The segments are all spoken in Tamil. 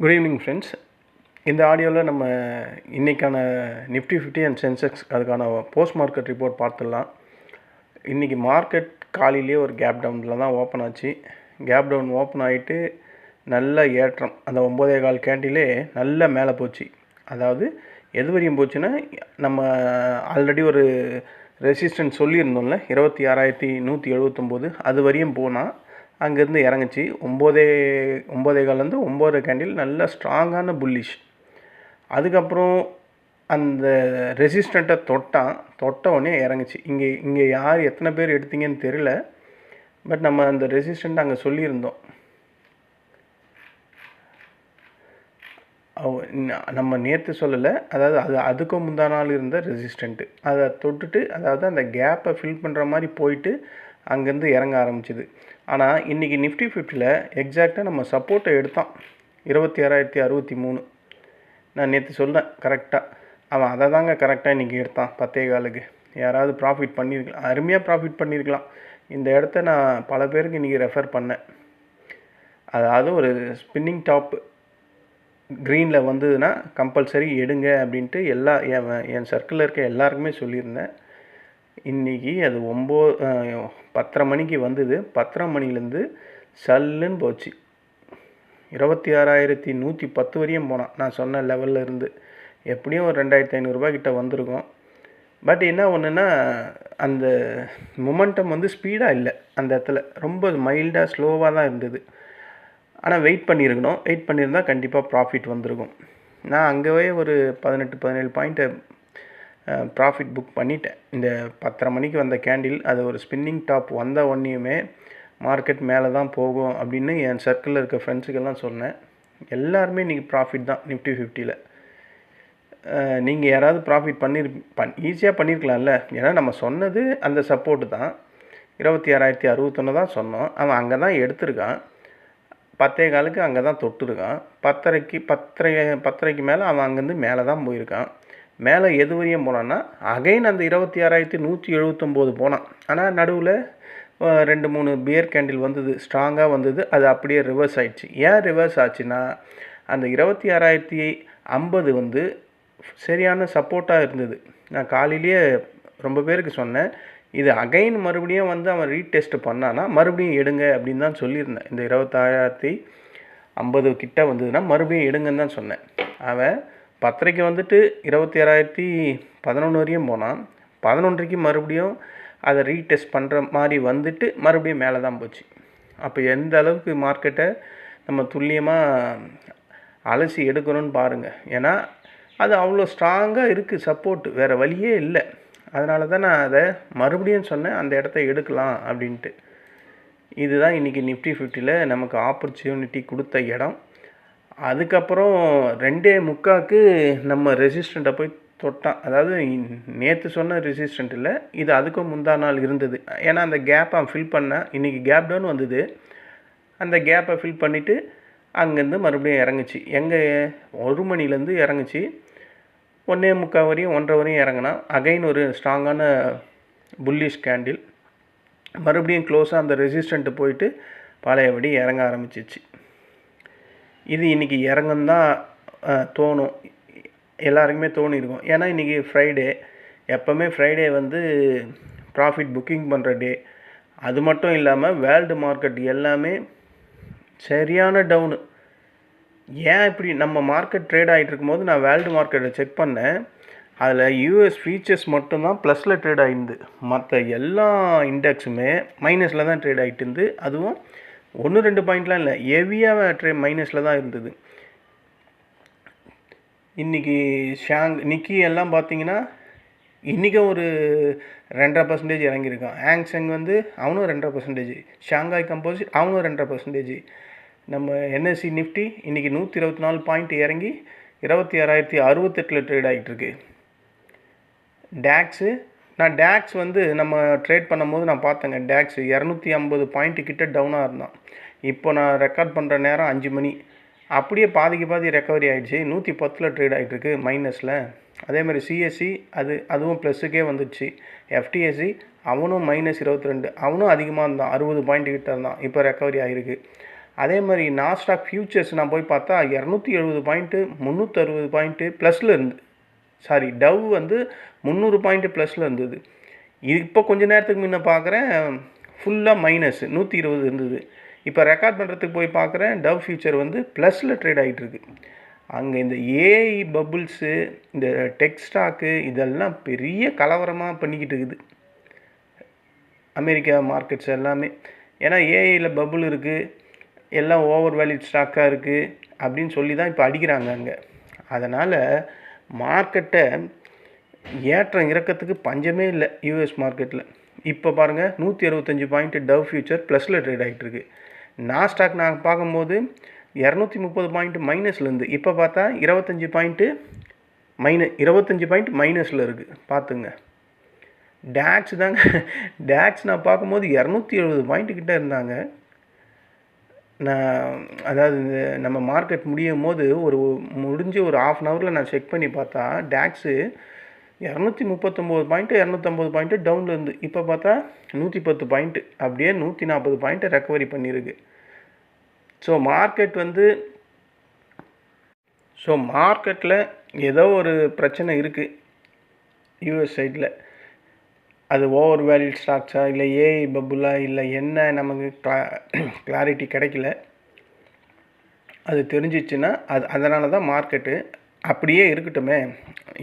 குட் ஈவினிங் ஃப்ரெண்ட்ஸ் இந்த ஆடியோவில் நம்ம இன்றைக்கான நிஃப்டி ஃபிஃப்டி அண்ட் சென்செக்ஸ் அதுக்கான போஸ்ட் மார்க்கெட் ரிப்போர்ட் பார்த்துடலாம். இன்றைக்கி மார்க்கெட் காலையிலேயே ஒரு கேப் டவுனில் தான் ஓப்பன் ஆச்சு. கேப் டவுன் ஓப்பன் ஆகிட்டு நல்ல ஏற்றம். அந்த ஒம்போதே கால் கேண்டிலே நல்ல மேலே போச்சு. அதாவது எது வரையும் போச்சுன்னா நம்ம ஆல்ரெடி ஒரு ரெசிஸ்டன்ஸ் சொல்லியிருந்தோம்ல இருபத்தி ஆறாயிரத்தி நூற்றி எழுபத்தொம்போது அது வரையும் போனால் அங்கேருந்து இறங்குச்சு. ஒம்போதே ஒம்போதே கால்லேருந்து ஒம்போதே கேண்டில் நல்ல ஸ்ட்ராங்கான புல்லிஷ் அதுக்கப்புறம் அந்த ரெசிஸ்டண்ட்டை தொட்டான். தொட்ட உடனே இறங்குச்சு. இங்கே இங்கே யார் எத்தனை பேர் எடுத்தீங்கன்னு தெரில பட் நம்ம அந்த ரெசிஸ்டண்ட் அங்கே சொல்லியிருந்தோம். நம்ம நேற்று சொல்லலை. அதாவது அது அதுக்கும் முந்தா நாள் இருந்த ரெசிஸ்டண்ட்டு அதை தொட்டுட்டு அதாவது அந்த கேப்பை ஃபில் பண்ணுற மாதிரி போயிட்டு அங்கேருந்து இறங்க ஆரம்பிச்சிது. ஆனால் இன்றைக்கி நிஃப்டி ஃபிஃப்டியில் எக்ஸாக்டாக நம்ம சப்போர்ட்டை எடுத்தான். இருபத்தி ஆறாயிரத்தி அறுபத்தி மூணு. நான் நேற்று சொன்னேன் கரெக்டாக அவன் அதை தாங்க கரெக்டாக இன்றைக்கி எடுத்தான் பத்தே காலுக்கு. யாராவது ப்ராஃபிட் பண்ணியிருக்கலாம் அருமையாக ப்ராஃபிட் பண்ணியிருக்கலாம் இந்த இடத்த நான் பல பேருக்கு இன்றைக்கி ரெஃபர் பண்ணேன். அதாவது ஒரு ஸ்பின்னிங் டாப் க்ரீனில் வந்ததுன்னா கம்பல்சரி எடுங்க அப்படின்ட்டு எல்லா என் என் சர்க்கிளில் இருக்க எல்லாருக்குமே சொல்லியிருந்தேன். இன்றைக்கி அது ஒம்போ பத்தரை மணிக்கு வந்தது. பத்தரை மணிலேருந்து சல்லுன்னு போச்சு. இருபத்தி ஆறாயிரத்தி நூற்றி பத்து வரையும் போனான். நான் சொன்ன லெவலில் இருந்து. எப்படியும் ஒரு ரெண்டாயிரத்தி ஐநூறுரூபா கிட்ட வந்திருக்கும். பட் என்ன ஒன்றுன்னா அந்த மொமெண்டம் வந்து ஸ்பீடாக இல்லை அந்த இடத்துல. ரொம்ப மைல்டாக ஸ்லோவாக தான் இருந்தது. ஆனால் வெயிட் பண்ணியிருக்கணும். வெயிட் பண்ணியிருந்தால் கண்டிப்பாக ப்ராஃபிட் வந்திருக்கும். நான் அங்கேவே ஒரு பதினெட்டு பதினேழு பாயிண்ட்டை ப்ராஃபிட் புக் பண்ணிட்டேன். இந்த பத்தரை மணிக்கு வந்த கேண்டில் அது ஒரு ஸ்பின்னிங் டாப் வந்த ஒன்றையுமே மார்க்கெட் மேலே தான் போகும் அப்படின்னு என் சர்க்கிளில் இருக்க ஃப்ரெண்ட்ஸுக்கெல்லாம் சொன்னேன். எல்லாருமே இன்றைக்கி ப்ராஃபிட் தான் நிஃப்டி ஃபிஃப்டியில் நீங்கள் யாராவது ப்ராஃபிட் பண்ணிரு பண் ஈஸியாக பண்ணியிருக்கலாம்ல ஏன்னா நம்ம சொன்னது அந்த சப்போர்ட்டு தான். இருபத்தி ஆறாயிரத்தி அறுபத்தொன்று தான் சொன்னோம். அவன் அங்கே தான் எடுத்திருக்கான். பத்தே காலுக்கு அங்கே தான் தொட்டிருக்கான். பத்தரைக்கு பத்தரை பத்தரைக்கு மேலே அவன் அங்கேருந்து மேலே தான் போயிருக்கான். மேலே எது வரையும் போனான்னா அகைன் அந்த இருபத்தி ஆறாயிரத்தி நூற்றி எழுபத்தொம்போது போனான். ஆனால் நடுவில் ரெண்டு மூணு பியர் கேண்டில் வந்தது ஸ்ட்ராங்காக வந்தது அது அப்படியே ரிவர்ஸ் ஆயிடுச்சு. ஏன் ரிவர்ஸ் ஆச்சுன்னா அந்த இருபத்தி ஆறாயிரத்தி ஐம்பது வந்து சரியான சப்போர்ட்டாக இருந்தது. நான் காலையிலேயே ரொம்ப பேருக்கு சொன்னேன் இது அகைன் மறுபடியும் வந்து அவன் ரீடெஸ்ட் பண்ணான்னா மறுபடியும் எடுங்க அப்படின்னு தான் சொல்லியிருந்தேன். இந்த இருபத்தாயிரத்தி ஐம்பது கிட்ட வந்ததுன்னா மறுபடியும் எடுங்கன்னு தான் சொன்னேன். அவன் பத்தரைக்கு வந்துட்டு இருபத்தி ஆறாயிரத்தி பதினொன்று வரையும் போனான். பதினொன்றைக்கு மறுபடியும் அதை ரீடெஸ்ட் பண்ணுற மாதிரி வந்துட்டு மறுபடியும் மேலே தான் போச்சு. அப்போ எந்த அளவுக்கு மார்க்கெட்டை நம்ம துல்லியமாக அலசி எடுக்கணும்னு பாருங்கள் ஏன்னா அது அவ்வளோ ஸ்ட்ராங்காக இருக்குது சப்போர்ட் வேறு வழியே இல்லை. அதனால தான் நான் அதை மறுபடியும் சொன்னேன் அந்த இடத்த எடுக்கலாம் அப்படின்ட்டு. இதுதான் இன்றைக்கி நிஃப்டி ஃபிஃப்டியில் நமக்கு ஆப்பர்ச்சுனிட்டி கொடுத்த இடம். அதுக்கப்புறம் ரெண்டே முக்காக்கு நம்ம ரெசிஸ்டண்ட்டை போய் தொட்டான். அதாவது நேற்று சொன்ன ரெசிஸ்டண்ட் இல்லை இது அதுக்கும் முந்தா நாள் இருந்தது. ஏன்னா அந்த கேப்பை ஃபில் பண்ண இன்றைக்கி கேப் டவுன் வந்தது. அந்த கேப்பை ஃபில் பண்ணிவிட்டு அங்கேருந்து மறுபடியும் இறங்குச்சு. எங்கே ஒரு மணிலேருந்து இறங்குச்சு. ஒன்றே முக்கால் வரையும் ஒன்றரை வரையும் இறங்கினா அகைன் ஒரு ஸ்ட்ராங்கான புல்லிஷ் கேண்டில் மறுபடியும் க்ளோஸாக அந்த ரெசிஸ்டண்ட்டு போயிட்டு பழையபடி இறங்க ஆரம்பிச்சிச்சு. இது இன்றைக்கி இறங்குன்னு தான் தோணும். எல்லாருக்குமே தோணியிருக்கும் ஏன்னா இன்றைக்கி ஃப்ரைடே எப்போவுமே ஃப்ரைடே வந்து ப்ராஃபிட் புக்கிங் பண்ணுற டே அது மட்டும் இல்லாமல் வேர்ல்டு மார்க்கெட் எல்லாமே சரியான டவுனு ஏன் இப்படி நம்ம மார்க்கெட் ட்ரேட் ஆகிட்டு இருக்கும்போது நான் வேர்ல்டு மார்க்கெட்டை செக் பண்ணேன். அதில் யூஎஸ் ஃபீச்சர்ஸ் மட்டும்தான் ப்ளஸில் ட்ரேட் ஆகிருந்து மற்ற எல்லா இண்டெக்ஸுமே மைனஸில் தான் ட்ரேட் ஆகிட்டு இருந்து அதுவும் ஒன்று ரெண்டு பாயிண்ட்லாம் இல்லை. ஹெவியாக ட்ரே மைனஸில் தான் இருந்தது. இன்றைக்கி ஷாங் நிக்கி எல்லாம் பார்த்தீங்கன்னா இன்றைக்கும் ஒரு ரெண்டரை பர்சன்டேஜ் இறங்கியிருக்கான். ஹேங்ஸெங் வந்து அவனும் ரெண்டரை பர்சன்டேஜ் ஷாங்காய் கம்போசிட் அவனும் ரெண்டரை பர்சன்டேஜ் நம்ம என்எஸ்சி நிஃப்டி இன்றைக்கி நூற்றி இருபத்தி நாலு பாயிண்ட் இறங்கி இருபத்தி ஆறாயிரத்தி அறுபத்தெட்டில் ட்ரேட் ஆகிட்டுருக்கு டேக்ஸு நான் டேக்ஸ் வந்து நம்ம ட்ரேட் பண்ணும்போது நான் பார்த்தேங்க. டேக்ஸ் இரநூத்தி ஐம்பது பாயிண்ட்டு கிட்ட டவுனாக இருந்தான். இப்போ நான் ரெக்கார்ட் பண்ணுற நேரம் அஞ்சு மணி. அப்படியே பாதிக்கு பாதி ரெக்கவரி ஆகிடுச்சு நூற்றி பத்தில் ட்ரேட் ஆகிட்டுருக்கு மைனஸில் அதே மாதிரி சிஎஸ்சி அது அதுவும் ப்ளஸ்ஸுக்கே வந்துடுச்சு. எஃப்டிஎஸ்சி அவனும் மைனஸ் இருபத்தி ரெண்டு. அவனும் அதிகமாக இருந்தான். அறுபது பாயிண்ட் கிட்ட இருந்தான். இப்போ ரெக்கவரி ஆகிருக்கு அதே மாதிரி நாஸ்டாக் ஃபியூச்சர்ஸ் நான் போய் பார்த்தா இரநூத்தி எழுபது பாயிண்ட்டு முந்நூற்றறுபது பாயிண்ட்டு ப்ளஸில் இருந்து சாரி டவ் வந்து முந்நூறு பாயிண்ட்டு ப்ளஸில் இருந்தது. இது இப்போ கொஞ்ச நேரத்துக்கு முன்ன பார்க்குறேன் ஃபுல்லாக மைனஸ் நூற்றி இருபது இருந்தது. இப்போ ரெக்கார்ட் பண்ணுறதுக்கு போய் பார்க்குறேன் டவ் ஃபியூச்சர் வந்து ப்ளஸில் ட்ரேட் ஆகிட்டுருக்கு அங்கே இந்த ஏஐ பபுள்ஸு இந்த டெக் ஸ்டாக்கு இதெல்லாம் பெரிய கலவரமாக பண்ணிக்கிட்டு இருக்குது. அமெரிக்கா மார்க்கெட்ஸ் எல்லாமே. ஏன்னா ஏஐயில் பபுள் இருக்குது எல்லாம் ஓவர் வேல்யூட் ஸ்டாக்காக இருக்குது அப்படின்னு சொல்லி தான் இப்போ அடிக்கிறாங்க அங்கே. அதனால் மார்க்கெட்டை ஏற்றம் இறக்கத்துக்கு பஞ்சமே இல்லை யூஎஸ் மார்க்கெட்டில் இப்போ பாருங்கள் நூற்றி அறுபத்தஞ்சு பாயிண்ட்டு டவ் ஃபியூச்சர் ப்ளஸில் ட்ரேட் ஆகிட்டு இருக்கு நாஸ்டாக் நான் பார்க்கும்போது இரநூத்தி முப்பது பாயிண்ட் மைனஸ்லேருந்து இப்போ பார்த்தா இருபத்தஞ்சி பாயிண்ட்டு மைன இருபத்தஞ்சி பாயிண்ட் மைனஸில் இருக்குது பார்த்துங்க. டேக்ஸ் தாங்க டேக்ஸ் நான் பார்க்கும்போது இரநூத்தி எழுபது பாயிண்ட்டு கிட்டே இருந்தாங்க. நான் அதாவது நம்ம மார்க்கெட் முடியும் போது ஒரு முடிஞ்சு ஒரு ஆஃப் அன் ஹவரில் நான் செக் பண்ணி பார்த்தா டேக்ஸு இரநூத்தி முப்பத்தொம்போது பாயிண்ட்டு இரநூத்தம்பது பாயிண்ட்டு டவுனில் இருந்து இப்போ பார்த்தா நூற்றி பத்து பாயிண்ட்டு அப்படியே நூற்றி நாற்பது பாயிண்ட்டு ரெக்கவரி பண்ணியிருக்கு ஸோ மார்க்கெட் வந்து ஸோ மார்க்கெட்டில் ஏதோ ஒரு பிரச்சனை இருக்குது யூஎஸ் சைடில் அது ஓவர் வேல்யூட் ஸ்டாக்ஸா இல்லை ஏஐ பப்புலா இல்லை என்ன? நமக்கு கிளா கிளாரிட்டி கிடைக்கல. அது தெரிஞ்சிச்சுன்னா அது அதனால தான் மார்க்கெட்டு அப்படியே இருக்கட்டுமே.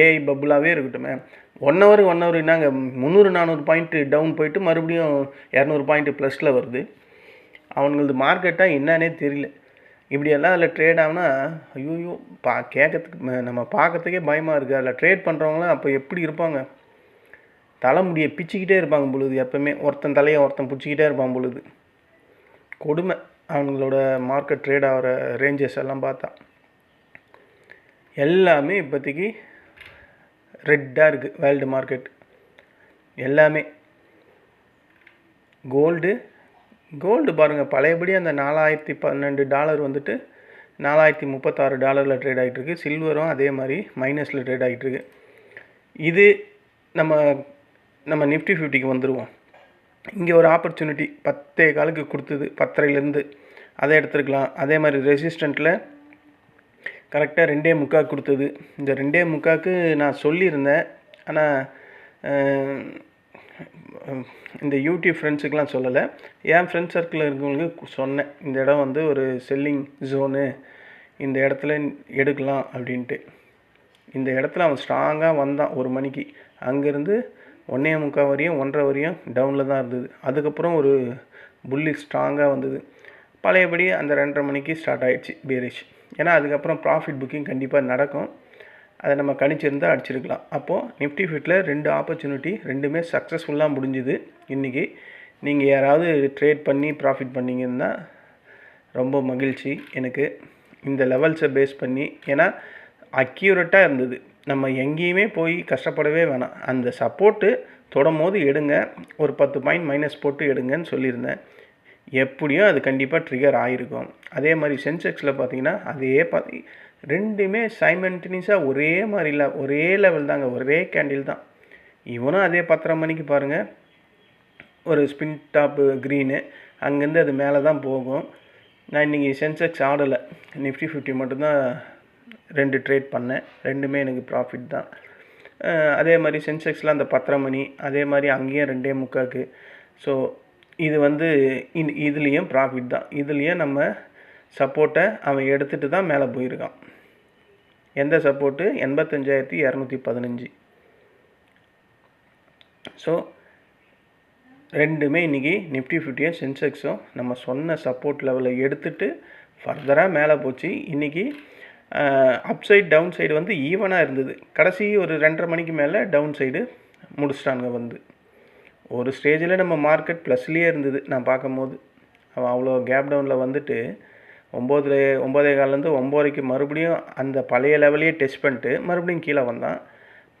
ஏஐ பப்புலாகவே இருக்கட்டுமே. ஒன் ஹவர் ஒன் ஹவர் என்னங்க? முந்நூறு நானூறு பாயிண்ட்டு டவுன் போயிட்டு மறுபடியும் இரநூறு பாயிண்ட்டு ப்ளஸில் வருது. அவனுங்களது மார்க்கெட்டாக என்னன்னே தெரியல. இப்படியெல்லாம் அதில் ட்ரேட் ஆகுனா ஐயோ பா கேட்கறதுக்கு நம்ம பார்க்கறதுக்கே பயமாக இருக்குது அதில் ட்ரேட் பண்ணுறவங்களாம் அப்போ எப்படி இருப்பாங்க? தலைமுடியை பிச்சுக்கிட்டே இருப்பாங்க பொழுது எப்போவுமே. ஒருத்தன் தலையை ஒருத்தன் பிடிச்சிக்கிட்டே இருப்பான் பொழுது. கொடுமை. அவங்களோட மார்க்கெட் ட்ரேட் ஆகிற ரேஞ்சஸ் எல்லாம் பார்த்தா. எல்லாமே இப்போதைக்கு ரெட்டாக இருக்குது வேர்ல்டு மார்க்கெட் எல்லாமே. கோல்டு கோல்டு பாருங்கள் பழையபடி அந்த நாலாயிரத்தி பன்னெண்டு டாலர் வந்துட்டு நாலாயிரத்தி முப்பத்தாறு டாலரில் ட்ரேட் ஆகிட்டுருக்கு சில்வரும் அதே மாதிரி மைனஸில் ட்ரேட் ஆகிட்டுருக்கு இது நம்ம நம்ம நிஃப்டி ஃபிஃப்டிக்கு வந்துடுவோம் இங்கே ஒரு ஆப்பர்ச்சுனிட்டி பத்தே காலுக்கு கொடுத்தது. பத்தரைலேருந்து அதை எடுத்துருக்கலாம். அதே மாதிரி ரெசிஸ்டண்ட்டில் கரெக்டாக ரெண்டே முக்கால் கொடுத்தது. இந்த ரெண்டே முக்காக்கு நான் சொல்லியிருந்தேன். ஆனால் இந்த யூடியூப் ஃப்ரெண்ட்ஸுக்கெலாம் சொல்லலை. என் ஃப்ரெண்ட்ஸ் சர்க்கிளில் இருக்கவங்களுக்கு சொன்னேன். இந்த இடம் வந்து ஒரு செல்லிங் ஜோனு இந்த இடத்துல எடுக்கலாம் அப்படின்ட்டு. இந்த இடத்துல அவன் ஸ்ட்ராங்காக வந்தான். ஒரு மணிக்கு. அங்கேருந்து ஒன்றே முக்கால் வரையும் ஒன்றரை வரையும் டவுனில் தான் இருந்தது. அதுக்கப்புறம் ஒரு புல்லி ஸ்ட்ராங்காக வந்தது. பழையபடி அந்த ரெண்டரை மணிக்கு ஸ்டார்ட் ஆகிடுச்சு பேரிஷ் ஏன்னா அதுக்கப்புறம் ப்ராஃபிட் புக்கிங் கண்டிப்பாக நடக்கும். அதை நம்ம கணிச்சிருந்தால் அடிச்சிருக்கலாம். அப்போது நிஃப்டி ஃபிட்டில் ரெண்டு ஆப்பர்ச்சுனிட்டி ரெண்டுமே சக்ஸஸ்ஃபுல்லாக முடிஞ்சுது இன்றைக்கி நீங்கள் யாராவது ட்ரேட் பண்ணி ப்ராஃபிட் பண்ணிங்கன்னா ரொம்ப மகிழ்ச்சி எனக்கு. இந்த லெவல்ஸை பேஸ் பண்ணி ஏன்னா அக்யூரேட்டாக இருந்தது. நம்ம எங்கேயுமே போய் கஷ்டப்படவே வேணாம். அந்த சப்போர்ட்டு தொடும் போது எடுங்க. ஒரு பத்து பாயிண்ட் மைனஸ் போட்டு எடுங்கன்னு சொல்லியிருந்தேன். எப்படியும் அது கண்டிப்பாக ட்ரிகர் ஆகிருக்கும் அதே மாதிரி சென்செக்ஸில் பார்த்தீங்கன்னா அதே பார்த்தி ரெண்டுமே சைமன்டனிஸாக ஒரே மாதிரி இல்லை ஒரே லெவல் தாங்க. ஒரே கேண்டில் தான். இவனும் அதே பத்தரை மணிக்கு பாருங்கள் ஒரு ஸ்பின் டாப்பு க்ரீனு அங்கேருந்து அது மேலே தான் போகும். நான் இன்றைக்கி சென்செக்ஸ் ஆடலை. நிஃப்டி ஃபிஃப்டி மட்டும்தான் ரெண்டு ட்ரேட் பண்ணேன். ரெண்டுமே எனக்கு ப்ராஃபிட் தான். அதே மாதிரி சென்செக்ஸில் அந்த பத்தரை மணி அதே மாதிரி அங்கேயும் ரெண்டே முக்காக்கு. ஸோ இது வந்து இந் இதுலேயும் ப்ராஃபிட் தான். இதுலேயும் நம்ம சப்போர்ட்டை அவன் எடுத்துகிட்டு தான் மேலே போயிருக்கான். எந்த சப்போர்ட்டு எண்பத்தஞ்சாயிரத்தி இரநூத்தி பதினஞ்சு. ஸோ ரெண்டுமே இன்றைக்கி நிஃப்டி ஃபிஃப்டியும் சென்செக்ஸும் நம்ம சொன்ன சப்போர்ட் லெவலை எடுத்துகிட்டு ஃபர்தராக மேலே போச்சு. இன்றைக்கி அப் சைடு டவுன் சைடு வந்து ஈவனாக இருந்தது. கடைசி ஒரு ரெண்டரை மணிக்கு மேலே டவுன் சைடு முடிச்சிட்டானுங்க வந்து. ஒரு ஸ்டேஜில் நம்ம மார்க்கெட் ப்ளஸ்லேயே இருந்தது நான் பார்க்கும்போது. அவன் அவ்வளோ கேப் டவுனில் வந்துட்டு ஒம்போதுல ஒம்போதே காலேருந்து ஒம்போதைக்கு மறுபடியும் அந்த பழைய லெவலையே டச் பண்ணிட்டு மறுபடியும் கீழே வந்தான்.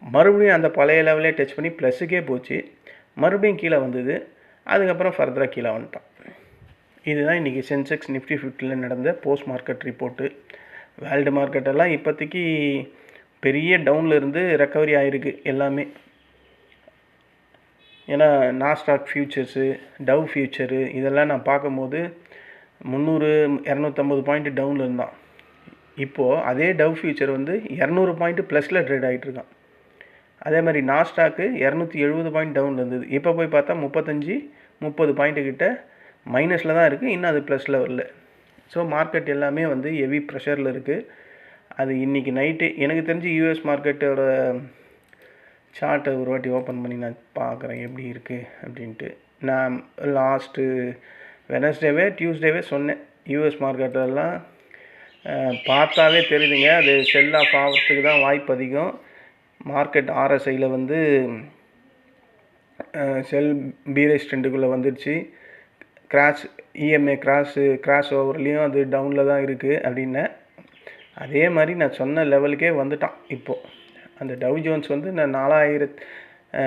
மறுபடியும் அந்த பழைய லெவலே டச் பண்ணி ப்ளஸ்ஸுக்கே போச்சு. மறுபடியும் கீழே வந்தது. அதுக்கப்புறம் ஃபர்தராக கீழே வந்துட்டான். இதுதான் இன்றைக்கி சென்செக்ஸ் நிஃப்டி ஃபிஃப்டியில் நடந்த போஸ்ட் மார்க்கெட் ரிப்போர்ட்டு வேர்ல்டு மார்க்கெட்டெல்லாம் இப்போதைக்கு பெரிய டவுனில் இருந்து ரெக்கவரி ஆகிருக்கு எல்லாமே. ஏன்னா நாஸ்டாக் ஃபியூச்சர்ஸு டவ் ஃபியூச்சரு இதெல்லாம் நான் பார்க்கும்போது முந்நூறு இரநூத்தம்பது பாயிண்ட் டவுனில் இருந்தான். இப்போது அதே டவ் ஃபியூச்சர் வந்து இரநூறு பாயிண்ட் ப்ளஸில் ட்ரேட் ஆகிட்டுருக்கான் அதே மாதிரி நாஸ்டாக்கு இரநூத்தி எழுபது பாயிண்ட் டவுனில் இருந்தது. இப்போ போய் பார்த்தா முப்பத்தஞ்சு முப்பது பாயிண்ட்டு கிட்ட மைனஸில் தான் இருக்குது இன்னும் அது ப்ளஸில் வரல ஸோ மார்க்கெட் எல்லாமே வந்து ஹெவி ப்ரெஷரில் இருக்குது அது இன்றைக்கி நைட்டு எனக்கு தெரிஞ்சு யூஎஸ் மார்க்கெட்டோட சார்ட்டை ஒரு வாட்டி ஓப்பன் பண்ணி நான் பார்க்குறேன் எப்படி இருக்குது அப்படின்ட்டு. நான் லாஸ்ட்டு வெனஸ்டேவே டியூஸ்டேவே சொன்னேன். யூஎஸ் மார்க்கெட்டெல்லாம் பார்த்தாலே தெரியுதுங்க. அது செல் ஆஃப் ஆகிறதுக்கு தான் வாய்ப்பு அதிகம். மார்க்கெட் ஆர்எஸ்ஐயில் வந்து செல் பீரேஜ் ட்ரெண்டுக்குள்ளே வந்துடுச்சு. கிராஷ் இஎம்ஐ கிராஷு கிராஷ் ஓவர்லேயும் அது டவுனில் தான் இருக்குது அப்படின்னேன் அதே மாதிரி நான் சொன்ன லெவலுக்கே வந்துட்டான் இப்போது அந்த டவ் ஜோன்ஸ் வந்து நான் நாலாயிரத்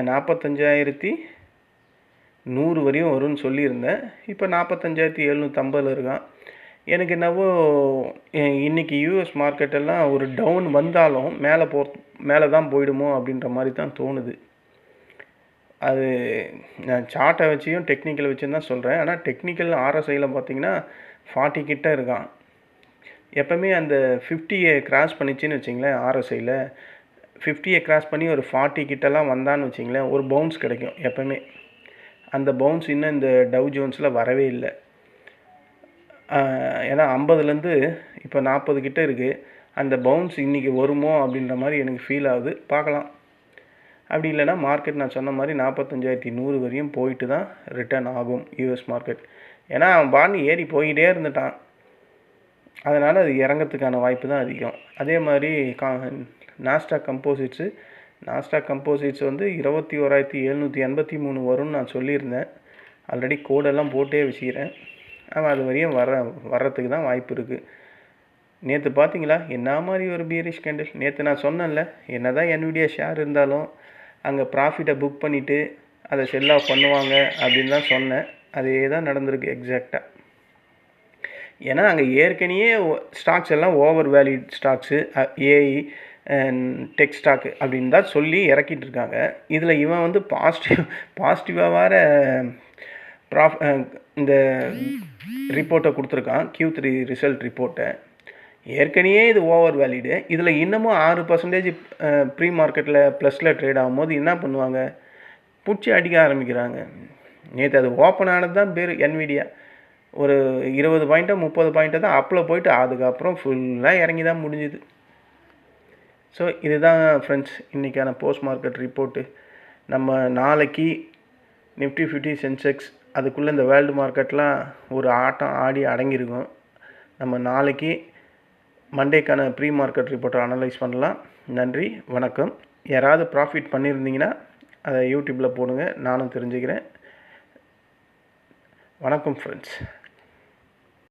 நாற்பத்தஞ்சாயிரத்தி நூறு வரையும் வரும்னு சொல்லியிருந்தேன். இப்போ நாற்பத்தஞ்சாயிரத்தி எழுநூற்றம்பதில் இருக்கான். எனக்கு என்னவோ இன்றைக்கி யூஎஸ் மார்க்கெட்டெல்லாம் ஒரு டவுன் வந்தாலும் மேலே போ மேலே தான் போயிடுமோ அப்படின்ற மாதிரி தான் தோணுது. அது நான் சார்ட்டை வச்சியும் டெக்னிக்கல் வச்சுன்னு தான் சொல்கிறேன் ஆனால் டெக்னிக்கல் ஆர்எஸ்ஐயில் பார்த்தீங்கன்னா ஃபார்ட்டி கிட்ட இருக்கான். எப்போவுமே அந்த ஃபிஃப்டியை கிராஸ் பண்ணிச்சின்னு வச்சிங்களேன் ஆர்எஸ்ஐயில் ஃபிஃப்டியை கிராஸ் பண்ணி ஒரு ஃபார்ட்டி கிட்டலாம் வந்தான்னு வச்சிங்களேன் ஒரு பவுன்ஸ் கிடைக்கும் எப்போவுமே. அந்த பவுன்ஸ் இன்னும் இந்த டவ் ஜோன்ஸில் வரவே இல்லை. ஏன்னா ஐம்பதுலேருந்து இப்போ நாற்பது கிட்டே இருக்குது அந்த பவுன்ஸ் இன்றைக்கி வருமோ அப்படின்ற மாதிரி எனக்கு ஃபீல் ஆகுது. பார்க்கலாம். அப்படி இல்லைன்னா மார்க்கெட் நான் சொன்ன மாதிரி நாற்பத்தஞ்சாயிரத்தி நூறு வரையும் போயிட்டு தான் ரிட்டர்ன் ஆகும் யூஎஸ் மார்க்கெட் ஏன்னா அவன் பாண்டு ஏறி போயிட்டே இருந்துட்டான். அதனால் அது இறங்கிறதுக்கான வாய்ப்பு தான் அதிகம். அதே மாதிரி கா நாஸ்டாக் கம்போசிட்ஸு நாஸ்டாக் கம்போசிட்ஸ் வந்து இருபத்தி ஓராயிரத்தி எழுநூற்றி எண்பத்தி மூணு வரும்னு நான் சொல்லியிருந்தேன். ஆல்ரெடி கோடெல்லாம் போட்டே வச்சுக்கிறேன். அவன் அது வரையும் வர வர்றதுக்கு தான் வாய்ப்பு இருக்குது நேற்று பார்த்தீங்களா என்ன மாதிரி ஒரு பீரிஷ் கேண்டில் நேற்று நான் சொன்னேன்ல என்ன தான் என்னுடைய ஷேர் இருந்தாலும் அங்கே ப்ராஃபிட்டை புக் பண்ணிவிட்டு அதை செல் ஆஃப் பண்ணுவாங்க அப்படின்னு தான் சொன்னேன். அதே தான் நடந்திருக்கு எக்ஸாக்டாக ஏன்னா அங்கே ஏற்கனவே ஸ்டாக்ஸ் எல்லாம் over valued stocks AI tech stock அப்படின்னு தான் சொல்லி இறக்கிட்டு இருக்காங்க. இதில் இவன் வந்து பாசிட்டிவ் பாசிட்டிவாக வர ப்ராஃப் இந்த ரிப்போர்ட்டை கொடுத்துருக்கான். கியூ த்ரீ ரிசல்ட் ரிப்போர்ட்டை ஏற்கனவே இது ஓவர் வேலிடு. இதில் இன்னமும் ஆறு பர்சன்டேஜ் ப்ரீ மார்க்கெட்டில் ப்ளஸில் ட்ரேட் ஆகும்போது என்ன பண்ணுவாங்க? பிடிச்சி அடிக்க ஆரம்பிக்கிறாங்க. நேற்று அது ஓப்பன் ஆனது தான் பேர் என்விடியா ஒரு இருபது பாயிண்ட்டோ முப்பது பாயிண்ட்டோ தான் அப்பில் போயிட்டு அதுக்கப்புறம் ஃபுல்லாக இறங்கி தான் முடிஞ்சுது. ஸோ இதுதான் ஃப்ரெண்ட்ஸ் இன்றைக்கான போஸ்ட் மார்க்கெட் ரிப்போர்ட்டு நம்ம நாளைக்கு நிஃப்டி ஃபிஃப்டி சென்செக்ஸ் அதுக்குள்ளே இந்த வேர்ல்டு மார்க்கெட்லாம் ஒரு ஆட்டம் ஆடி அடங்கியிருக்கும். நம்ம நாளைக்கு மண்டேக்கான ப்ரீ மார்க்கெட் ரிப்போர்ட்டை அனலைஸ் பண்ணலாம். நன்றி வணக்கம். யாராவது ப்ராஃபிட் பண்ணியிருந்தீங்கன்னா அதை யூடியூப்பில் போடுங்க. நானும் தெரிஞ்சுக்கிறேன். வணக்கம் ஃப்ரெண்ட்ஸ்